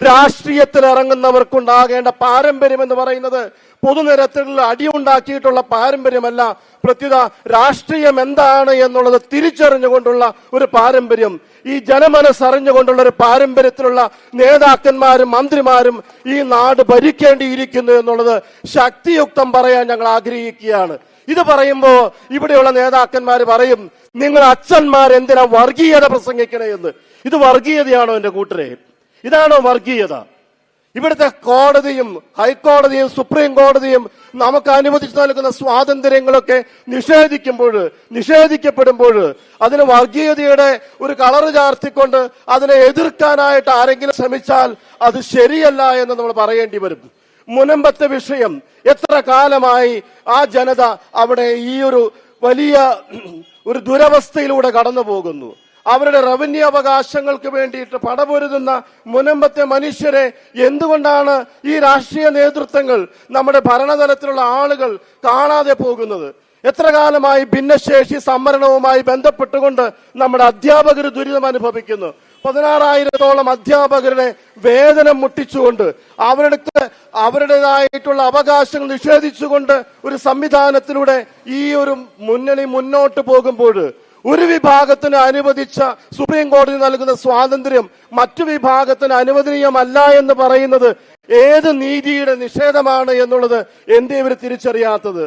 രാഷ്ട്രീയത്തിൽ ഇറങ്ങുന്നവർക്കുണ്ടാകേണ്ട പാരമ്പര്യം എന്ന് പറയുന്നത് പൊതുനിരത്തിൽ അടിയുണ്ടാക്കിയിട്ടുള്ള പാരമ്പര്യമല്ല. പ്രത്യുത രാഷ്ട്രീയം എന്താണ് എന്നുള്ളത് തിരിച്ചറിഞ്ഞുകൊണ്ടുള്ള ഒരു പാരമ്പര്യം. ഈ ജനമനസ്സറിഞ്ഞുകൊണ്ടുള്ള ഒരു പാരമ്പര്യത്തിലുള്ള നേതാക്കന്മാരും മന്ത്രിമാരും ഈ നാട് ഭരിക്കേണ്ടിയിരിക്കുന്നു എന്നുള്ളത് ശക്തിയുക്തം പറയാൻ ഞങ്ങൾ ആഗ്രഹിക്കുകയാണ്. ഇത് പറയുമ്പോൾ ഇവിടെയുള്ള നേതാക്കന്മാർ പറയും നിങ്ങൾ അച്ഛന്മാർ എന്തിനാ വർഗീയത പ്രസംഗിക്കണേ എന്ന്? ഇത് വർഗീയതയാണോ എന്റെ കൂട്ടരെ? ഇതാണോ വർഗീയത? ഇവിടുത്തെ കോടതിയും ഹൈക്കോടതിയും സുപ്രീം കോടതിയും നമുക്ക് അനുവദിച്ചു നൽകുന്ന സ്വാതന്ത്ര്യങ്ങളൊക്കെ നിഷേധിക്കുമ്പോൾ നിഷേധിക്കപ്പെടുമ്പോൾ അതിന് വർഗീയതയുടെ ഒരു കളറ് ചാർത്തിക്കൊണ്ട് അതിനെ എതിർക്കാനായിട്ട് ആരെങ്കിലും ശ്രമിച്ചാൽ അത് ശരിയല്ല എന്ന് നമ്മൾ പറയേണ്ടി വരും. മുനമ്പത്തെ വിഷയം എത്ര കാലമായി ആ ജനത അവിടെ ഈ ഒരു വലിയ ഒരു ദുരവസ്ഥയിലൂടെ കടന്നു പോകുന്നു അവരുടെ റവന്യൂ അവകാശങ്ങൾക്ക് വേണ്ടിയിട്ട് പടപൊരുതുന്ന മുനമ്പത്തെ മനുഷ്യരെ എന്തുകൊണ്ടാണ് ഈ രാഷ്ട്രീയ നേതൃത്വങ്ങൾ നമ്മുടെ ഭരണതലത്തിലുള്ള ആളുകൾ കാണാതെ പോകുന്നത്? എത്ര കാലമായി ഭിന്നശേഷി സംവരണവുമായി ബന്ധപ്പെട്ടുകൊണ്ട് നമ്മുടെ അധ്യാപകർ ദുരിതം അനുഭവിക്കുന്നു. പതിനാറായിരത്തോളം അധ്യാപകരുടെ വേതനം മുട്ടിച്ചുകൊണ്ട് അവരുടെ അവരുടേതായിട്ടുള്ള അവകാശങ്ങൾ നിഷേധിച്ചുകൊണ്ട് ഒരു സംവിധാനത്തിലൂടെ ഈ ഒരു മുന്നണി മുന്നോട്ട് പോകുമ്പോൾ ഒരു വിഭാഗത്തിന് അനുവദിച്ച സുപ്രീം കോടതി നൽകുന്ന സ്വാതന്ത്ര്യം മറ്റു വിഭാഗത്തിന് അനുവദനീയമല്ല എന്ന് പറയുന്നത് ഏത് നീതിയുടെ നിഷേധമാണ് എന്നുള്ളത് എന്തേ ഇവർ തിരിച്ചറിയാത്തത്?